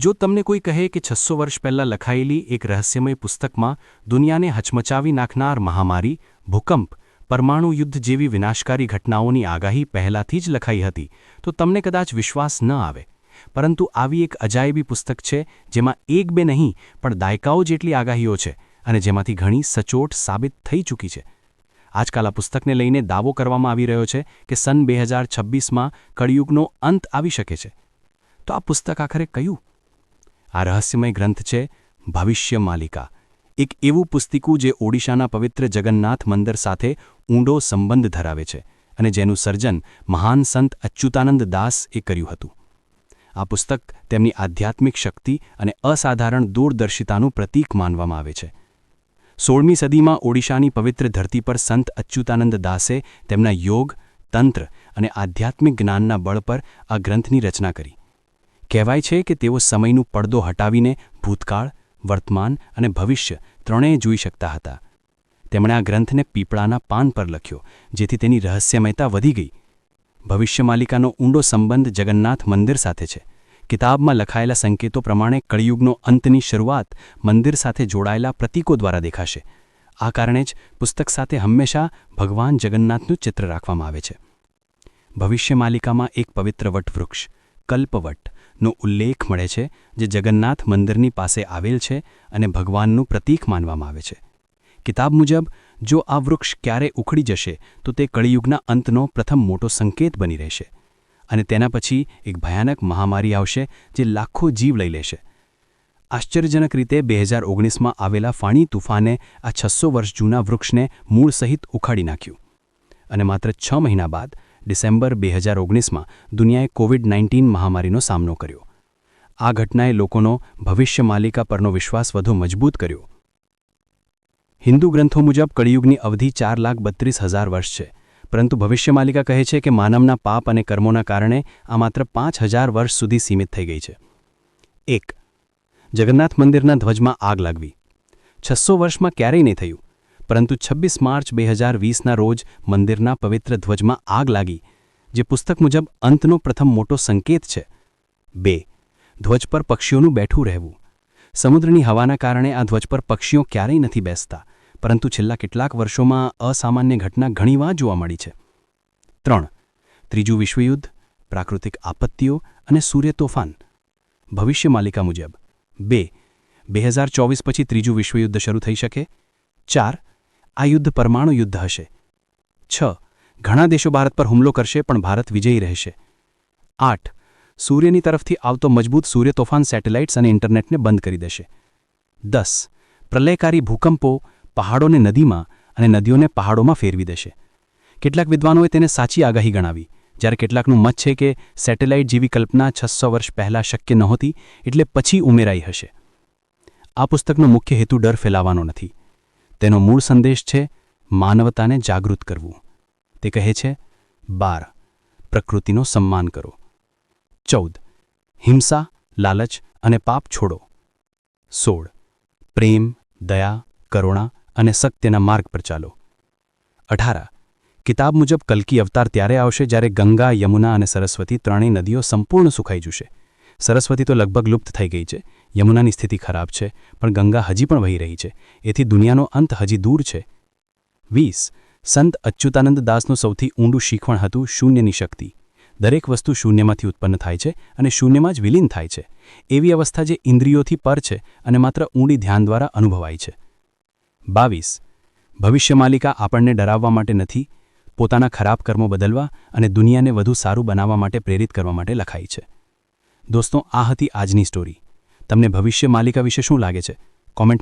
જો તમને કોઈ કહે કે છસો વર્ષ પહેલાં લખાયેલી એક રહસ્યમય પુસ્તકમાં દુનિયાને હચમચાવી નાખનાર મહામારી, ભૂકંપ, પરમાણુ યુદ્ધ જેવી વિનાશકારી ઘટનાઓની આગાહી પહેલાંથી જ લખાઈ હતી, તો તમને કદાચ વિશ્વાસ ન આવે. પરંતુ આવી એક અજાયબી પુસ્તક છે, જેમાં એક બે નહીં, પણ દાયકાઓ જેટલી આગાહીઓ છે અને જેમાંથી ઘણી સચોટ સાબિત થઈ ચૂકી છે. આજકાલ આ પુસ્તકને લઈને દાવો કરવામાં આવી રહ્યો છે કે સન બે હજાર છવ્વીસમાં કળિયુગનો અંત આવી શકે છે. તો આ પુસ્તક આખરે કયું? આ રહસ્યમય ગ્રંથ છે ભવિષ્ય માલિકા. એક એવું પુસ્તિકું જે ઓડિશાના પવિત્ર જગન્નાથ મંદિર સાથે ઊંડો સંબંધ ધરાવે છે અને જેનું સર્જન મહાન સંત અચ્યુતાનંદ દાસ એ કર્યું હતું. આ પુસ્તક તેમની આધ્યાત્મિક શક્તિ અને અસાધારણ દૂરદર્શિતાનું પ્રતીક માનવામાં આવે છે. સોળમી સદીમાં ઓડિશાની પવિત્ર ધરતી પર સંત અચ્યુતાનંદ દાસે તેમના યોગ, તંત્ર અને આધ્યાત્મિક જ્ઞાનના બળ પર આ ગ્રંથની રચના કરી. કહેવાય છે કે તેઓ સમયનું પડદો હટાવીને ભૂતકાળ, વર્તમાન અને ભવિષ્ય ત્રણેય જોઈ શકતા હતા. તેમણે આ ગ્રંથને પીપળાના પાન પર લખ્યો, જેથી તેની રહસ્યમયતા વધી ગઈ. ભવિષ્યમાલિકાનો ઊંડો સંબંધ જગન્નાથ મંદિર સાથે છે. કિતાબમાં લખાયેલા સંકેતો પ્રમાણે કળિયુગનો અંતની શરૂઆત મંદિર સાથે જોડાયેલા પ્રતીકો દ્વારા દેખાશે. આ કારણે જ પુસ્તક સાથે હંમેશા ભગવાન જગન્નાથનું ચિત્ર રાખવામાં આવે છે. ભવિષ્યમાલિકામાં એક પવિત્ર વટવૃક્ષ, કલ્પવટ નો ઉલ્લેખ મળે છે જે જગન્નાથ મંદિરની પાસે આવેલ છે અને ભગવાનનું પ્રતીક માનવામાં આવે છે. કિતાબ મુજબ, જો આ વૃક્ષ ક્યારે ઉખડી જશે, તો તે કળિયુગના અંતનો પ્રથમ મોટો સંકેત બની રહેશે અને તેના પછી એક ભયાનક મહામારી આવશે જે લાખો જીવ લઈ લેશે. આશ્ચર્યજનક રીતે બે હજાર ઓગણીસમાં આવેલા ફાણી તુફાને આ છસો વર્ષ જૂના વૃક્ષને મૂળ સહિત ઉખાડી નાખ્યું અને માત્ર છ મહિના બાદ ડિસેમ્બર બે હજાર ઓગણીસમાં દુનિયાએ કોવિડ નાઇન્ટીન મહામારીનો સામનો કર્યો. આ ઘટનાએ લોકોનો ભવિષ્ય માલિકા પરનો વિશ્વાસ વધુ મજબૂત કર્યો. હિન્દુ ગ્રંથો મુજબ કળિયુગની અવધિ ચાર લાખ બત્રીસ હજાર વર્ષ છે. પરંતુ ભવિષ્ય માલિકા કહે છે કે માનવના પાપ અને કર્મોના કારણે આ માત્ર પાંચ હજાર વર્ષ સુધી સીમિત થઈ ગઈ છે. એક જગન્નાથ મંદિરના ધ્વજમાં આગ લાગવી. છસો વર્ષમાં ક્યારેય નહીં થયું. પરંતુ છવ્વીસ માર્ચ બે હજાર વીસના રોજ મંદિરના પવિત્ર ધ્વજમાં આગ લાગી, જે પુસ્તક મુજબ અંતનો પ્રથમ મોટો સંકેત છે. બે. ધ્વજ પર પક્ષીઓનું બેઠું રહેવું. સમુદ્રની હવાના કારણે આ ધ્વજ પર પક્ષીઓ ક્યારેય નથી બેસતા, પરંતુ છેલ્લા કેટલાક વર્ષોમાં અસામાન્ય ઘટના ઘણીવાર જોવા મળી છે. ત્રણ. ત્રીજું વિશ્વયુદ્ધ, પ્રાકૃતિક આપત્તિઓ અને સૂર્ય તોફાન. ભવિષ્ય માલિકા મુજબ. બે. બે હજાર ચોવીસ પછી ત્રીજું વિશ્વયુદ્ધ શરૂ થઈ શકે. ચાર. આ યુદ્ધ પરમાણુ યુદ્ધ હશે. છ. ઘણા દેશો ભારત પર હુમલો કરશે, પણ ભારત વિજયી રહેશે. આઠ. સૂર્યની તરફથી આવતો મજબૂત સૂર્ય તોફાન સેટેલાઇટ્સ અને ઇન્ટરનેટને બંધ કરી દેશે. દસ. પ્રલયકારી ભૂકંપો પહાડોને નદીમાં અને નદીઓને પહાડોમાં ફેરવી દેશે. કેટલાક વિદ્વાનોએ તેને સાચી આગાહી ગણાવી, જ્યારે કેટલાકનું મત છે કે સેટેલાઇટ જેવી કલ્પના છસો વર્ષ પહેલાં શક્ય નહોતી, એટલે પછી ઉમેરાઈ હશે. આ પુસ્તકનો મુખ્ય હેતુ ડર ફેલાવવાનો નથી. તેનો મૂળ સંદેશ છે માનવતાને જાગૃત કરવું. તે કહે છે, બાર, પ્રકૃતિનો સન્માન કરો. ચૌદ, હિંસા, લાલચ અને પાપ છોડો. સોળ, પ્રેમ, દયા, કરુણા અને સત્યના માર્ગ પર ચાલો. અઢાર, કિતાબ મુજબ કલકી અવતાર ત્યારે આવશે જ્યારે ગંગા, યમુના અને સરસ્વતી ત્રણેય નદીઓ સંપૂર્ણ સુખાઈ જશે. સરસ્વતી તો લગભગ લુપ્ત થઈ ગઈ છે. યમુનાની સ્થિતિ ખરાબ છે, પણ ગંગા હજી પણ વહી રહી છે. એથી દુનિયાનો અંત હજી દૂર છે. વીસ. સંત અચ્યુતાનંદ દાસનું સૌથી ઊંડું શીખવણ હતું શૂન્યની શક્તિ. દરેક વસ્તુ શૂન્યમાંથી ઉત્પન્ન થાય છે અને શૂન્યમાં જ વિલીન થાય છે. એવી અવસ્થા જે ઇન્દ્રિયોથી પર છે અને માત્ર ઊંડી ધ્યાન દ્વારા અનુભવાય છે. બાવીસ. ભવિષ્યમાલિકા આપણને ડરાવવા માટે નથી, પોતાના ખરાબ કર્મો બદલવા અને દુનિયાને વધુ સારું બનાવવા માટે પ્રેરિત કરવા માટે લખાઈ છે. દોસ્તો આ હતી આજની સ્ટોરી તમને ભવિષ્ય માલિકા વિશે શું લાગે છે? કોમેન્ટ